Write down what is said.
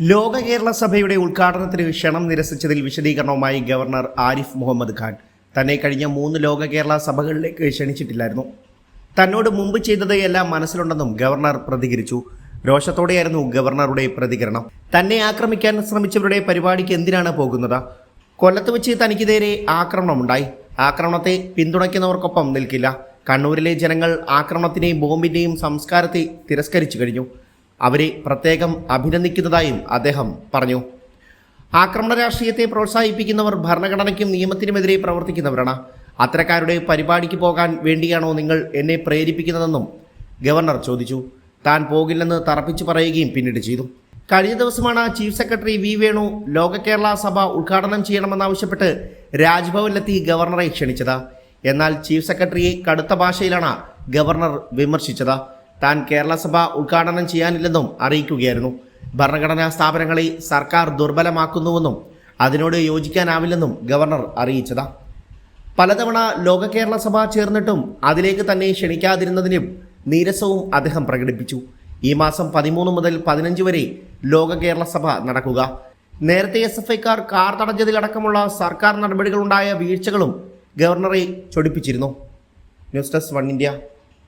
ലോക കേരള സഭയുടെ ഉദ്ഘാടനത്തിന് ക്ഷണം നിരസിച്ചതിൽ വിശദീകരണവുമായി ഗവർണർ ആരിഫ് മുഹമ്മദ് ഖാൻ. തന്നെ കഴിഞ്ഞ മൂന്ന് ലോക കേരള സഭകളിലേക്ക് ക്ഷണിച്ചിട്ടില്ലായിരുന്നു. തന്നോട് മുമ്പ് ചെയ്തത് എല്ലാം മനസ്സിലുണ്ടെന്നും ഗവർണർ പ്രതികരിച്ചു. രോഷത്തോടെയായിരുന്നു ഗവർണറുടെ പ്രതികരണം. തന്നെ ആക്രമിക്കാൻ ശ്രമിച്ചവരുടെ പരിപാടിക്ക് എന്തിനാണ് പോകുന്നത്? കൊല്ലത്ത് വെച്ച് തനിക്കെതിരെ ആക്രമണമുണ്ടായി. ആക്രമണത്തെ പിന്തുണയ്ക്കുന്നവർക്കൊപ്പം നിൽക്കില്ല. കണ്ണൂരിലെ ജനങ്ങൾ ആക്രമണത്തിനെയും ബോംബിന്റെയും സംസ്കാരത്തെ തിരസ്കരിച്ചു കഴിഞ്ഞു. അവരെ പ്രത്യേകം അഭിനന്ദിക്കുന്നതായും അദ്ദേഹം പറഞ്ഞു. ആക്രമണ രാഷ്ട്രീയത്തെ പ്രോത്സാഹിപ്പിക്കുന്നവർ ഭരണഘടനയ്ക്കും നിയമത്തിനുമെതിരെ പ്രവർത്തിക്കുന്നവരാണ്. അത്തരക്കാരുടെ പരിപാടിക്ക് പോകാൻ വേണ്ടിയാണോ നിങ്ങൾ എന്നെ പ്രേരിപ്പിക്കുന്നതെന്നും ഗവർണർ ചോദിച്ചു. താൻ പോകില്ലെന്ന് തറപ്പിച്ചു പറയുകയും പിന്നീട് ചെയ്തു. കഴിഞ്ഞ ദിവസമാണ് ചീഫ് സെക്രട്ടറി വി വേണു ലോക കേരള സഭ ഉദ്ഘാടനം ചെയ്യണമെന്നാവശ്യപ്പെട്ട് രാജ്ഭവനിലെത്തി ഗവർണറെ ക്ഷണിച്ചത്. എന്നാൽ ചീഫ് സെക്രട്ടറിയെ കടുത്ത ഭാഷയിലാണ് ഗവർണർ വിമർശിച്ചത്. താൻ കേരളസഭ ഉദ്ഘാടനം ചെയ്യാനില്ലെന്നും അറിയിക്കുകയായിരുന്നു. ഭരണഘടനാ സ്ഥാപനങ്ങളെ സർക്കാർ ദുർബലമാക്കുന്നുവെന്നും അതിനോട് യോജിക്കാനാവില്ലെന്നും ഗവർണർ അറിയിച്ചതാ. പലതവണ ലോക കേരള സഭ ചേർന്നിട്ടും അതിലേക്ക് തന്നെ ക്ഷണിക്കാതിരുന്നതിനും നീരസവും അദ്ദേഹം പ്രകടിപ്പിച്ചു. ഈ മാസം പതിമൂന്ന് മുതൽ പതിനഞ്ച് വരെ ലോക കേരള സഭ നടക്കുക. നേരത്തെ എസ് എഫ് ഐക്കാർ കാർ തടഞ്ഞതിലടക്കമുള്ള സർക്കാർ നടപടികളുണ്ടായ വീഴ്ചകളും ഗവർണറെ ചൊടിപ്പിച്ചിരുന്നു. News desk One India.